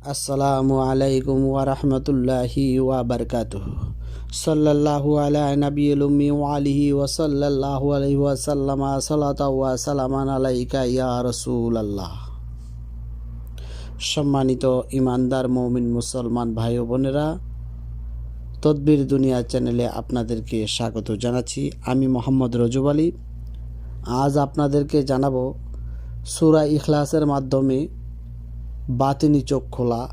আসসালামু আলাইকুম ওয়া রাহমাতুল্লাহি ওয়া বারাকাতুহু। সাল্লাল্লাহু আলা নাবিয়িল উম্মি আলিহি ওয়া সাল্লাল্লাহু আলাইহি ওয়া সাল্লামা সালাতা ওয়া সালামান আলাইকা ইয়া রাসূলুল্লাহ। সম্মানিত ইমানদার মৌমিন মুসলমান ভাই ও বোনেরা, তদবির দুনিয়া চ্যানেলে আপনাদেরকে স্বাগত জানাচ্ছি। আমি মোহাম্মদ রজব আলী। আজ আপনাদেরকে জানাব সূরা ইখলাসের মাধ্যমে বাতিনি চোখ খোলা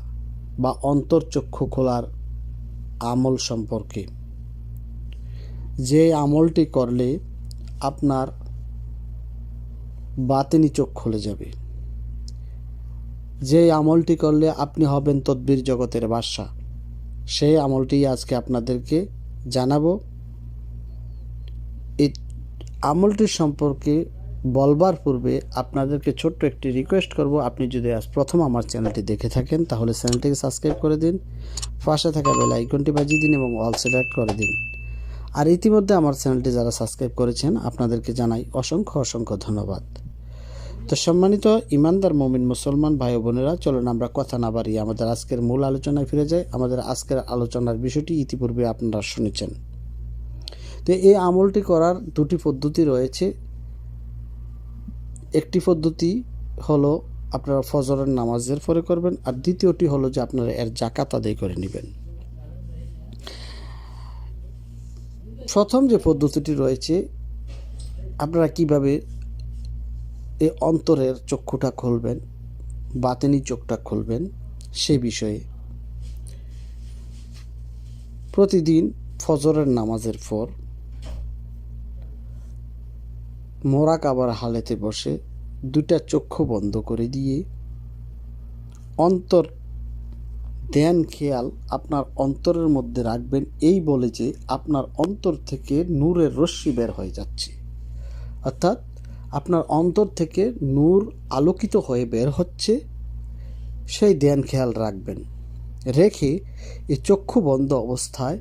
বা অন্তর্চক্ষু খোলার আমল সম্পর্কে। যে আমলটি করলে আপনার বাতিনি চোখ খুলে যাবে। যে আমলটি করলে আপনি হবেন তদ্বির জগতের বাদশা। সেই আমলটি আজকে আপনাদেরকে জানাব। এই আমলটির সম্পর্কে বলবার পূর্বে আপনাদেরকে ছোট্ট একটি রিকোয়েস্ট করব। আপনি যদি আজ প্রথম আমার চ্যানেলটি দেখে থাকেন, তাহলে চ্যানেলটিকে সাবস্ক্রাইব করে দিন, পাশে থাকা বেল আইকনটি বাজিয়ে দিন এবং অল সিলেক্ট করে দিন। আর ইতিমধ্যে আমার চ্যানেলটি যারা সাবস্ক্রাইব করেছেন, আপনাদেরকে জানাই অসংখ্য অসংখ্য ধন্যবাদ। তো সম্মানিত ইমানদার মমিন মুসলমান ভাই বোনেরা, চলুন আমরা কথা না বাড়িয়ে আমাদের আজকের মূল আলোচনায় ফিরে যাই। আমাদের আজকের আলোচনার বিষয়টি ইতিপূর্বে আপনারা শুনেছেন। তো এই আমলটি করার দুটি পদ্ধতি রয়েছে। একটি পদ্ধতি হলো আপনারা ফজরের নামাজের পরে করবেন, আর দ্বিতীয়টি হলো যে আপনারা এর জাকাত আদায় করে নেবেন। প্রথম যে পদ্ধতিটি রয়েছে, আপনারা কীভাবে এই অন্তরের চক্ষুটা খুলবেন, বাতেনি চোখটা খুলবেন, সে বিষয়ে। প্রতিদিন ফজরের নামাজের পর মোরা কাবার হালেতে বসে দুটা চক্ষু বন্ধ করে দিয়ে, অন্তর, ধ্যান, খেয়াল আপনার অন্তরের মধ্যে রাখবেন, এই বলে যে আপনার অন্তর থেকে নূরের রশ্মি বের হয়ে যাচ্ছে। অর্থাৎ আপনার অন্তর থেকে নূর আলোকিত হয়ে বের হচ্ছে, সেই ধ্যান, খেয়াল রাখবেন। রেখে এই চক্ষু বন্ধ অবস্থায়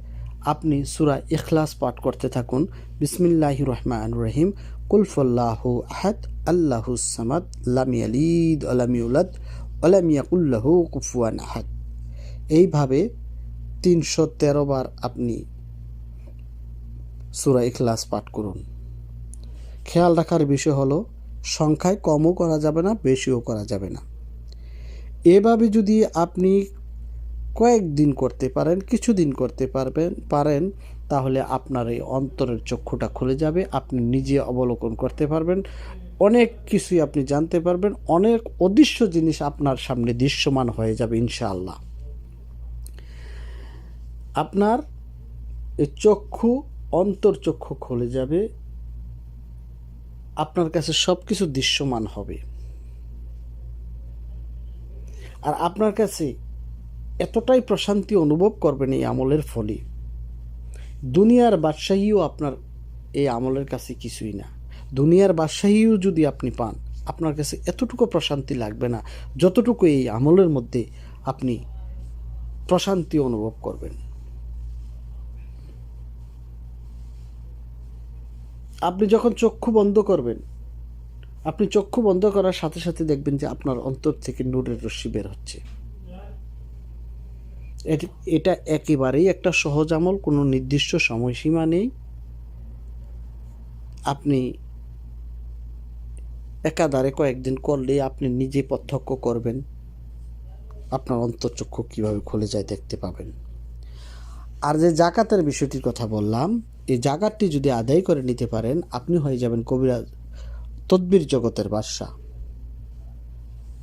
আপনি সুরা ইখলাস পাঠ করতে থাকুন। বিসমিল্লাহ রহমান রহিম। কুলফল্লাহু আহাদ, আল্লাহু সামাদ, লাম ইয়ালিদ আলাম ইউলাদ আলাম ইয়াকুল্লাহু কুফুয়ান আহাদ। এইভাবে তিনশো তেরো বার আপনি সুরা ইখলাস পাঠ করুন। খেয়াল রাখার বিষয় হলো, সংখ্যায় কমও করা যাবে না, বেশিও করা যাবে না। এভাবে যদি আপনি কয়েকদিন করতে পারেন, কিছুদিন করতে পারবেন, পারেন, তাহলে আপনার এই অন্তরের চক্ষুটা খুলে যাবে, আপনি নিজে অবলোকন করতে পারবেন। অনেক কিছুই আপনি জানতে পারবেন, অনেক অদৃশ্য জিনিস আপনার সামনে দৃশ্যমান হয়ে যাবে, ইনশাআল্লাহ। আপনার এই চক্ষু খুলে যাবে, আপনার কাছে সব কিছু দৃশ্যমান হবে। আর আপনার কাছে এতটাই প্রশান্তি অনুভব করবেন এই আমলের ফলে। দুনিয়ার বাদশাহীও আপনার এই আমলের কাছে কিছুই না। দুনিয়ার বাদশাহীও যদি আপনি পান, আপনার কাছে এতটুকু প্রশান্তি লাগবে না যতটুকু এই আমলের মধ্যে আপনি প্রশান্তি অনুভব করবেন। আপনি যখন চক্ষু বন্ধ করবেন, আপনি চক্ষু বন্ধ করার সাথে সাথে দেখবেন যে আপনার অন্তর থেকে নূরের রশ্মি বের হচ্ছে। এটা একেবারেই একটা সহজ আমল, কোনো নির্দিষ্ট সময়সীমা নেই। আপনি একাধারে কয়েকদিন করলে আপনি নিজে প্রত্যক্ষ করবেন, আপনার অন্তর্চক্ষু কীভাবে খুলে যায় দেখতে পাবেন। আর যে জাকাতের বিষয়টির কথা বললাম, এই জাকাতটি যদি আদায় করে নিতে পারেন, আপনি হয়ে যাবেন কবিরাজ, তদ্বির জগতের বাদশাহ।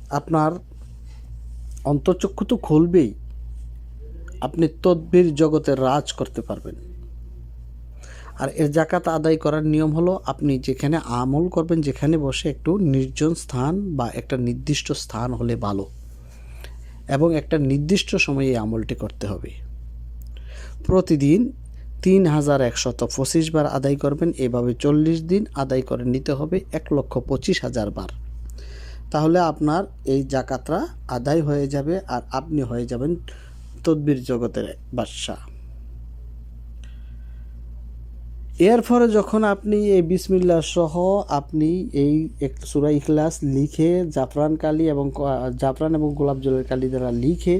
আপনার অন্তর্চক্ষু তো খুলবেই আপনি তদ্বির জগতে রাজ করতে পারবেন। আর এর জাকাত আদায় করার নিয়ম হলো, আপনি যেখানে আমল করবেন, যেখানে বসে একটু নির্জন স্থান বা একটা নির্দিষ্ট স্থান হলে ভালো। এবং একটা নির্দিষ্ট সময়ে এই আমলটি করতে হবে। প্রতিদিন তিন হাজার একশত পঁচিশ বার আদায় করবেন, এভাবে চল্লিশ দিন আদায় করে নিতে হবে এক লক্ষ পঁচিশ হাজার বার। তাহলে আপনার এই জাকাতরা আদায় হয়ে যাবে আর আপনি হয়ে যাবেন তদ্বির জগতের বাদশাহ। এরপরে যখন আপনি এই বিসমিল্লা সহ আপনি এই সুরা ইখলাস লিখে জাফরান কালি এবং জাফরান এবং গোলাপ জলের কালি দ্বারা লিখে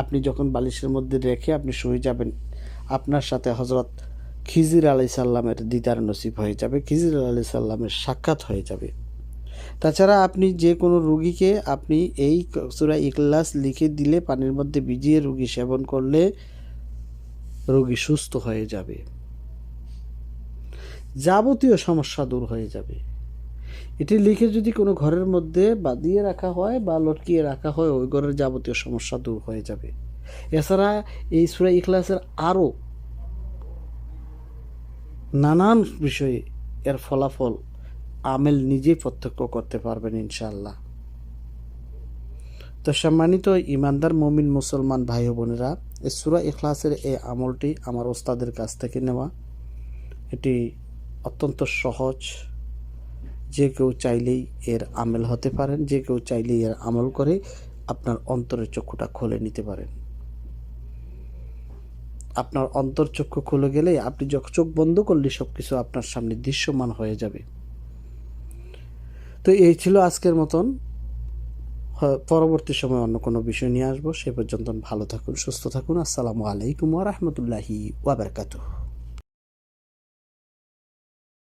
আপনি যখন বালিশের মধ্যে রেখে আপনি শুয়ে যাবেন, আপনার সাথে হজরত খিজির আলাই সাল্লামের দিদার নসিব হয়ে যাবে, খিজির আলাই সাল্লামের সাক্ষাৎ হয়ে যাবে। তাছাড়া আপনি যে কোনো রুগীকে আপনি এই সুরা ইখলাস লিখে দিলে পানির মধ্যে ভিজিয়ে রুগী সেবন করলে রোগী সুস্থ হয়ে যাবে। যাবতীয় সমস্যা দূর হয়ে যাবে। এটি লিখে যদি কোনো ঘরের মধ্যে বাঁধিয়ে রাখা হয় বা লটকিয়ে রাখা হয়, ওই ঘরের যাবতীয় সমস্যা দূর হয়ে যাবে। এছাড়া এই সুরা ইখলাসের আরও নানান বিষয়ে এর ফলাফল আমেল নিজেই প্রত্যক্ষ করতে পারবেন ইনশাল্লাহ তো সম্মানিত ইমানদার মমিন মুসলমান ভাই বোনেরা, এই সুরা ইখলাসের এই আমলটি আমার ওস্তাদের কাছ থেকে নেওয়া। এটি অত্যন্ত সহজ। যে কেউ চাইলেই এর আমেল হতে পারেন, যে কেউ চাইলেই এর আমল করে আপনার অন্তরের চক্ষুটা খুলে নিতে পারেন। আপনার অন্তর চক্ষু খুলে গেলে আপনি যখন চোখ বন্ধ করলে সব কিছু আপনার সামনে দৃশ্যমান হয়ে যাবে। তো এই ছিল আজকের মতন। পরবর্তী সময় অন্য কোনো বিষয় নিয়ে আসব। সে পর্যন্ত ভালো থাকুন, সুস্থ থাকুন। আসসালামু আলাইকুম ওয়া বারাকাতুহু।